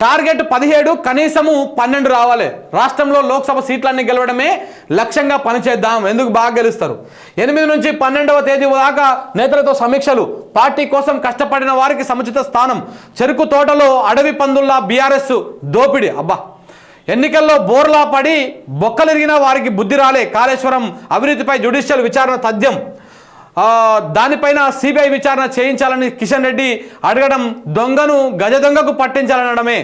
Target పదిహేడు కనీసము పన్నెండు రావాలి. రాష్ట్రంలో లోక్సభ సీట్లన్నీ గెలవడమే లక్ష్యంగా పనిచేద్దాం. ఎందుకు బాగా గెలుస్తారు? ఎనిమిది నుంచి పన్నెండవ తేదీ దాకా నేతలతో సమీక్షలు. పార్టీ కోసం కష్టపడిన వారికి సముచిత స్థానం. చెరుకు తోటలో అడవి పందుల్లా బీఆర్ఎస్ దోపిడి. అబ్బా! ఎన్నికల్లో బోర్లా పడి బొక్కలిరిగిన వారికి బుద్ధి రాలే. కాళేశ్వరం అవినీతిపై జ్యుడిషియల్ విచారణ తథ్యం. దానిపైన సిబిఐ విచారణ చేయించాలని కిషన్ రెడ్డి అడగడం దొంగను గజ దొంగకు పట్టించాలనడమే.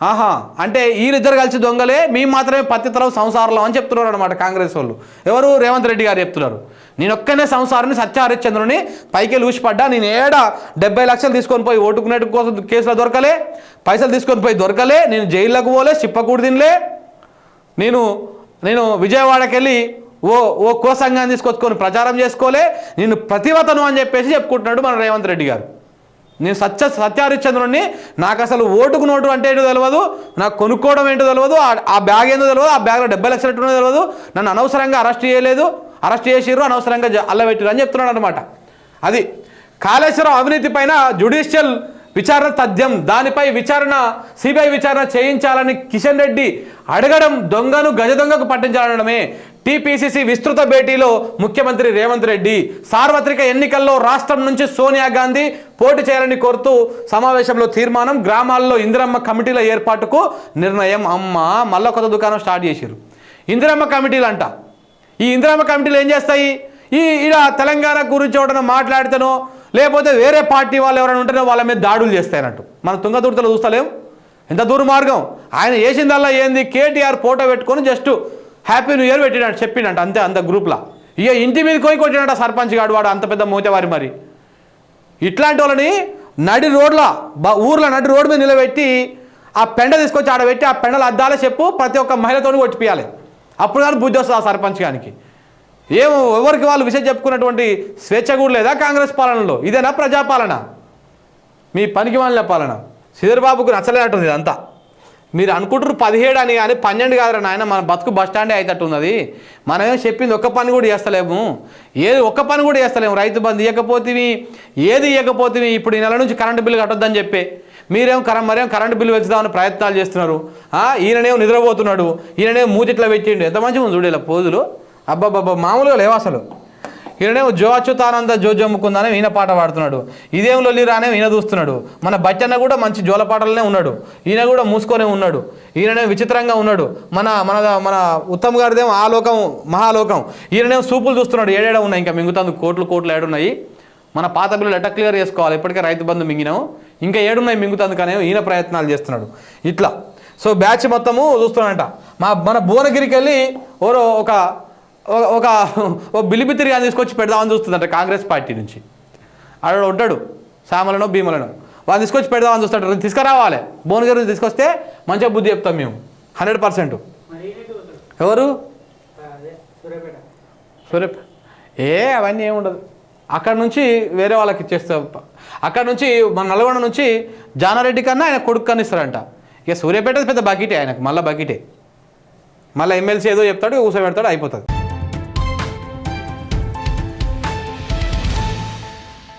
ఆహా అంటే వీళ్ళిద్దరు కలిసి దొంగలే మేము మాత్రమే పత్తితరం సంసారంలో అని చెప్తున్నారు అనమాట కాంగ్రెస్ వాళ్ళు. ఎవరు? రేవంత్ రెడ్డి గారు చెప్తున్నారు. నేను ఒక్కనే సంసారాన్ని సత్య హరిశ్చంద్రుని పైకి లూసిపడ్డా నేను ఏడ డెబ్బై లక్షలు తీసుకొని పోయి ఓటుకునేటు కోసం కేసులో దొరకలే పైసలు తీసుకొని పోయి దొరకలే నేను జైల్లోకి పోలే చిప్పకూడు తినలే. నేను నేను విజయవాడకి వెళ్ళి ఓ ఓ కో సంఘాన్ని తీసుకొచ్చుకొని ప్రచారం చేసుకోలే నేను ప్రతివతను అని చెప్పేసి చెప్పుకుంటున్నాడు మన రేవంత్ రెడ్డి గారు. నేను సత్య సత్యహరిశ్చంద్రుడిని నాకు అసలు ఓటుకు నోటు అంటే ఏంటో తెలియదు నాకు కొనుక్కోవడం ఏంటో తెలియదు ఆ- ఆ బ్యాగ్ ఏంటో తెలియదు ఆ బ్యాగ్లో డెబ్బై లక్షలు ఎట్టున్నదో తెలియదు నన్ను అనవసరంగా అరెస్ట్ చేయలేదు అరెస్ట్ చేసిర్రు అనవసరంగా జ- అల్లబెట్టిరు అని చెప్తున్నాడు అనమాట అది కాళేశ్వరం అవినీతి పైన జ్యుడిషియల్ విచారణ తథ్యం దానిపై విచారణ సిబిఐ విచారణ చేయించాలని కిషన్ రెడ్డి అడగడం దొంగను గజ దొంగకు పట్టించాలనడమే టీపీసీసీ విస్తృత భేటీలో ముఖ్యమంత్రి రేవంత్ రెడ్డి సార్వత్రిక ఎన్నికల్లో రాష్ట్రం నుంచి సోనియా గాంధీ పోటీ చేయాలని కోరుతూ సమావేశంలో తీర్మానం గ్రామాల్లో ఇందిరమ్మ కమిటీల ఏర్పాటుకు నిర్ణయం. అమ్మ మళ్ళా కొత్త దుకాణం స్టార్ట్ చేశారు ఇందిరమ్మ కమిటీలు అంట ఈ ఇందిరమ్మ కమిటీలు ఏం చేస్తాయి? ఈ ఇలా తెలంగాణ గురించి ఎవడన్నా మాట్లాడితేనో లేకపోతే వేరే పార్టీ వాళ్ళు ఎవరైనా ఉంటేనో వాళ్ళ మీద దాడులు చేస్తాయన్నట్టు. మన తుంగతుర్తలు చూస్తలేం? ఎంత దుర్మార్గం ఆయన వేసిందల్లా ఏంది? కేటీఆర్ ఫోటో పెట్టుకొని జస్ట్ హ్యాపీ న్యూ ఇయర్ పెట్టినట్టు చెప్పిండంట అంతే అంత గ్రూప్లో. ఇక ఇంటి మీద కోయి కొట్టినట్ట సర్పంచ్ గాడు వాడు అంత పెద్ద మోతేవారి మరి. ఇట్లాంటి వాళ్ళని నడి రోడ్ల ఊర్లో నడి రోడ్డు మీద నిలబెట్టి ఆ పెండ తీసుకొచ్చి ఆడబెట్టి ఆ పెండలు అద్దాలే చెప్పు ప్రతి ఒక్క మహిళతో కొట్టిపియాలి. అప్పుడు కానీ బుద్ధి వస్తుంది ఆ సర్పంచ్ గానికి? ఏమో ఎవరికి వాళ్ళు విషయం చెప్పుకున్నటువంటి స్వేచ్ఛ కూడా లేదా కాంగ్రెస్ పాలనలో? ఇదేనా ప్రజాపాలన? మీ పనికి వాళ్ళ పాలన. సిదర్బాబుకు నచ్చలేనట్టుంది ఇదంతా. మీరు అనుకుంటారు పదిహేడు అని కానీ పన్నెండు కాదురా నాయన మన బతుకు బస్ స్టాండే అయితట్టు ఉన్నది మనమేం చెప్పింది ఒక్క పని కూడా చేస్తలేము. ఏది ఒక్క పని కూడా చేస్తలేము. రైతు బంధు ఇవ్వకపోతేవి ఏది ఇవ్వకపోతేవి ఇప్పుడు ఈ నెల నుంచి కరెంటు బిల్లు కట్టొద్దని చెప్పి. మీరేం కరెంట్ మరేం కరెంటు బిల్లు పెంచుదామని ప్రయత్నాలు చేస్తున్నారు. ఆ, ఈయననేమో నిద్రపోతున్నాడు. ఈయననేమో మూతిట్లా పెట్టిండు. ఎంత మంచిగా ఉంది చూడేలా ఇలా పోజులు అబ్బాబ్బా మామూలుగా లేవు అసలు. ఈయననేమో జో అచ్యుతానంద జో జమ్ముకుందానే ఈయన పాట పాడుతున్నాడు. ఇదేం లొల్లిరానే ఈయన చూస్తున్నాడు మన బచ్చన్న కూడా మంచి జోల పాటలనే ఉన్నాడు. ఈయన కూడా మూసుకొనే ఉన్నాడు. ఈయననే విచిత్రంగా ఉన్నాడు. మన మన మన ఉత్తమ్ గారిదేమో ఆ లోకం మహాలోకం. ఈయననేమో సూపులు చూస్తున్నాడు. ఏడేడ ఉన్నాయి? ఇంకా మింగుతందుకు కోట్లు కోట్లు ఏడున్నాయి. మన పాత బిల్లులు ఎట్ట క్లియర్ చేసుకోవాలి? ఇప్పటికే రైతు బంధు మింగినాము ఇంకా ఏడున్నాయి మింగుతందుకనే ఈయన ప్రయత్నాలు చేస్తున్నాడు. ఇట్లా. సో బ్యాచ్ మొత్తము చూస్తున్నాడంట. మా మన భువనగిరికి వెళ్ళి ఓరో ఒక ఒక- ఒక ఓ బిలిబిత్తిరి అని తీసుకొచ్చి పెడదామని చూస్తుందంట కాంగ్రెస్ పార్టీ నుంచి. ఆడ ఉంటాడు సామలను భీమలను. వాళ్ళు తీసుకొచ్చి పెడదామని చూస్తాడు. తీసుకురావాలి. భువనగిరి తీసుకొస్తే మంచిగా బుద్ధి చెప్తాం మేము. Hundred percent. ఎవరు? అదే ఏ అవన్నీ ఏముండదు అక్కడ నుంచి వేరే వాళ్ళకి ఇచ్చేస్తా అక్కడ నుంచి మన నల్గొండ నుంచి జానారెడ్డి కన్నా ఆయన కొడుకు కన్నా ఇస్తారంట. ఇక సూర్యపేట పెద్ద బకెటే ఆయనకు. మళ్ళీ బకెటే. మళ్ళీ ఎమ్మెల్సీ ఏదో చెప్తాడు కూర్చోబెడతాడు అయిపోతుంది.